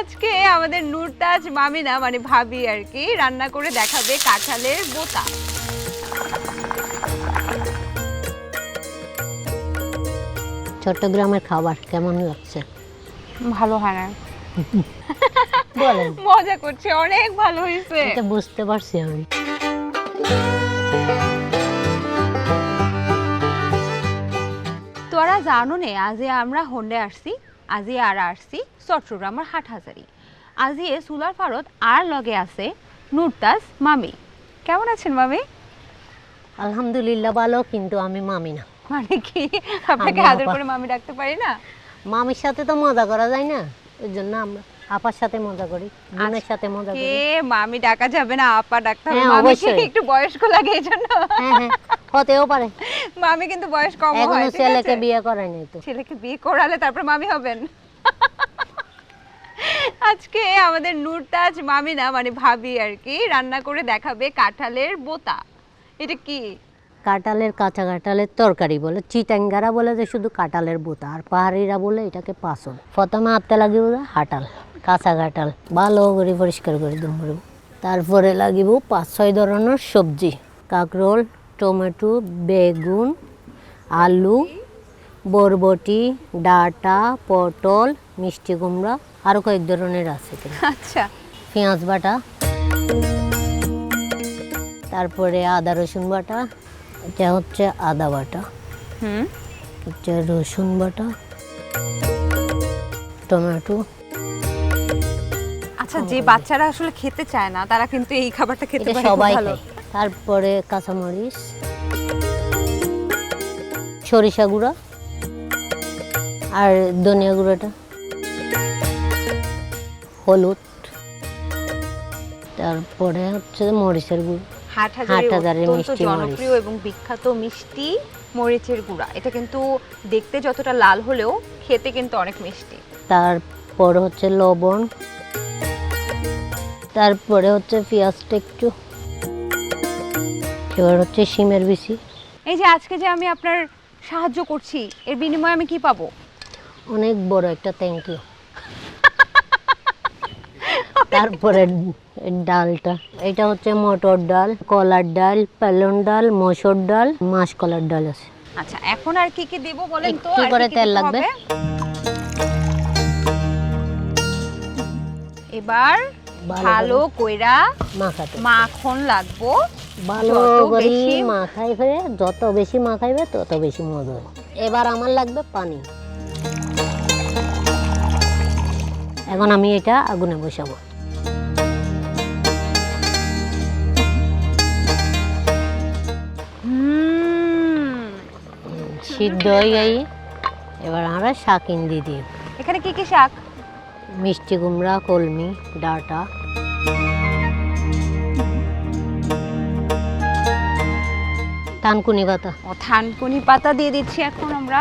আজকে আমাদের নুরতাজ মামিনা মানে ভাবি আর কি রান্না করে দেখাবে কাঁঠালের বোতা। চট্টগ্রামের খাবার কেমন লাগছে? ভালো হয় না। বলেন। মজা করছে অনেক ভালো হয়েছে। এটা বুঝতে পারছি আমি। তোরা জানো নে আজ আমরা হন্ডে আসছি। আজি আর আসছি চট্টগ্রামের হাট হাজারি আজি এ সুলার ফারত আর লগে আছে নুরতাজ মামি। কেমন আছেন মামি? আলহামদুলিল্লাহ ভালো কিন্তু আমি মামি না। মানে কি? আপনাকে হাজার আদর করে মামি ডাকতে পারি না? মামির সাথে তো মজা করা যায় না ওই জন্য আমরা আপার সাথে মজা করি বোনের সাথে মজা করি। মামি ডাকা যাবে না আপা ডাকতে হবে। হ্যাঁ, মামি। একটু বয়স্ক লাগে এই জন্য। হ্যাঁ হ্যাঁ হতেও পারে। মামি কিন্তু বয়স কম হয় ঠিক ছেলেকে বিয়ে করে নাই তো। ছেলেকে বিয়ে করালে তারপর মামি হবেন। আজকে আমাদের নুরতাজ মামিনা মানে ভাবি আর কি রান্না করে দেখাবে কাঁঠালের বোতা। এটা কি? কাঁঠালের কাঁচা কাঁঠালের তরকারি বলে চিটাঙ্গারা বলে যে শুধু কাঁঠালের বোতা আর পাহাড়িরা বলে এটাকে পাসল প্রথমে হাতে লাগিব যে হাঁটাল। কাঁচা কাঁঠাল ভালো করে পরিষ্কার করে দুমড়ব তারপরে লাগিব পাঁচ ছয় ধরনের সবজি কাঁকরোল টমেটো বেগুন আলু বরবটি ডাটা পটল মিষ্টি কুমড়া আরও কয়েক ধরনের আছে আচ্ছা। পেঁয়াজ বাটা তারপরে আদা রসুন বাটা এটা হচ্ছে আদা বাটা হুম। হচ্ছে রসুন বাটা টমেটো আচ্ছা যে বাচ্চারা আসলে খেতে চায় না তারা কিন্তু এই খাবারটা খেতে পারে সবাই ভালো। তারপরে কাঁচামরিচ সরিষা গুঁড়া আর ধনিয়া গুঁড়োটা হলুদ তারপরে হচ্ছে মরিচের গুঁড়ো। হাটহাজারির অত্যন্ত মিষ্টি জনপ্রিয় এবং বিখ্যাত মিষ্টি মরিচের গুঁড়া। এটা কিন্তু দেখতে যতটা লাল হলেও খেতে কিন্তু অনেক মিষ্টি। তারপর হচ্ছে লবণ তারপরে হচ্ছে পেঁয়াজটা একটু। এবার হচ্ছে শিমের বিচি। এই যে আজকে যে আমি আপনার সাহায্য করছি এর বিনিময়ে আমি কি পাবো? অনেক বড় একটা থ্যাংক ইউ তারপরে ডালটা। এটা হচ্ছে মটর ডাল কলার ডাল পালন ডাল মসুর ডাল মাসকলার ডাল আছে। আচ্ছা এখন আর কি কি দেব বলেন তো? একটু করে তেল লাগবে। এবার ভালো কইরা মাখাতে মাখন লাগবো। ভালো করে বেশি- মাখাই ফেলে যত বেশি মাখাইবে তত বেশি মজা হবে। এবার আমার লাগবে পানি। এখন আমি এটা আগুনে বসাবো। সিদ্ধ হয়ে যাই এবার আমরা শাকিন দিয়ে। দিই এখানে কি কি শাক? মিষ্টি কুমড়া কলমি ডাটা। থানকুনি পাতা। ও থানকুনি পাতা দিয়ে দিচ্ছি এখন আমরা।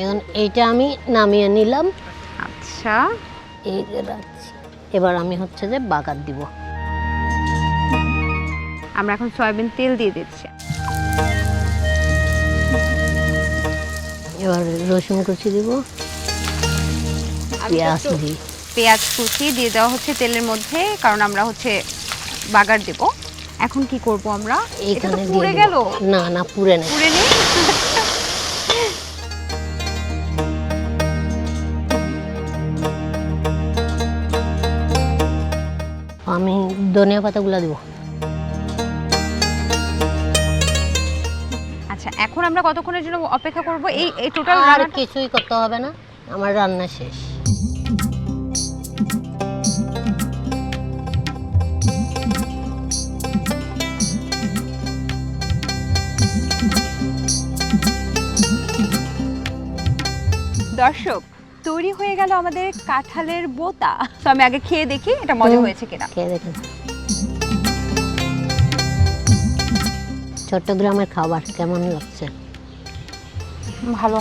এখন এইটা আমি নামিয়ে নিলাম। আচ্ছা। এই রাখছি। এবার আমি হচ্ছে যে বাগার দিব। আমরা এখন সয়াবিন তেল দিয়ে দিচ্ছি। এবার রসুন কুচি দিব। পেঁয়াজ দিই পেঁয়াজ কুচি দিয়ে দেওয়া হচ্ছে তেলের মধ্যে কারণ আমরা হচ্ছে বাগার দেব। এখন কি করব আমরা? এটা তো পুড়ে গেল। না না পুড়ে না। পুড়ে নেই? আমি ধনিয়া পাতাগুলো দিব। এখন আমরা কতক্ষণের জন্য অপেক্ষা করব? এই এই টোটাল আর কিছুই করতে হবে না। আমার রান্না শেষ। দর্শক তৈরি হয়ে গেল আমাদের কাঁঠালের বোতা। তো আমি আগে খেয়ে দেখি এটা মজা হয়েছে কিনা। খেয়ে দেখেন চট্টগ্রামের খাবার কেমন লাগছে? ভালো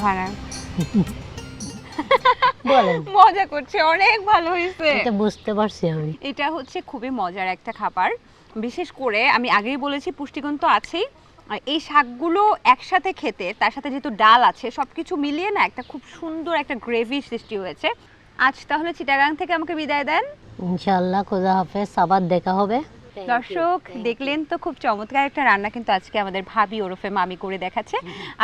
বলেন। মজা করছে অনেক ভালো হয়েছে। এটা বুঝতে পারছি আমি। এটা হচ্ছে খুবই মজার একটা খাবার। বিশেষ করে আমি আগেই বলেছি পুষ্টিগুণ তো আছেই। আর এই শাকগুলো একসাথে খেতে তার সাথে যেহেতু ডাল আছে সব কিছু মিলিয়ে না একটা খুব সুন্দর একটা গ্রেভি সৃষ্টি হয়েছে। আজ তাহলে চিটাগাং থেকে আমাকে বিদায় দেন। ইনশাল্লাহ খোদা হাফেজ আবার দেখা হবে। দর্শক দেখলেন তো খুব চমৎকার একটা রান্না কিন্তু আজকে আমাদের ভাবি ওরফে মামি করে দেখাচ্ছে।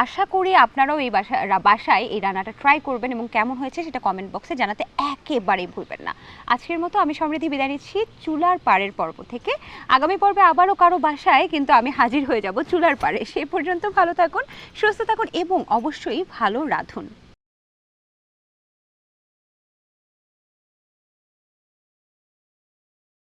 আশা করি আপনারাও এই বাসা বাসায় এই রান্নাটা ট্রাই করবেন এবং কেমন হয়েছে সেটা কমেন্ট বক্সে জানাতে একেবারেই ভুলবেন না। আজকের মতো আমি সমৃদ্ধি বিদায় নিচ্ছি। চুলার পাড়ের পর্ব থেকে। আগামী পর্বে আবারও কারও বাসায় কিন্তু আমি হাজির হয়ে যাব চুলার পাড়ে। সে পর্যন্ত ভালো থাকুন সুস্থ থাকুন এবং অবশ্যই ভালো রাঁধুন।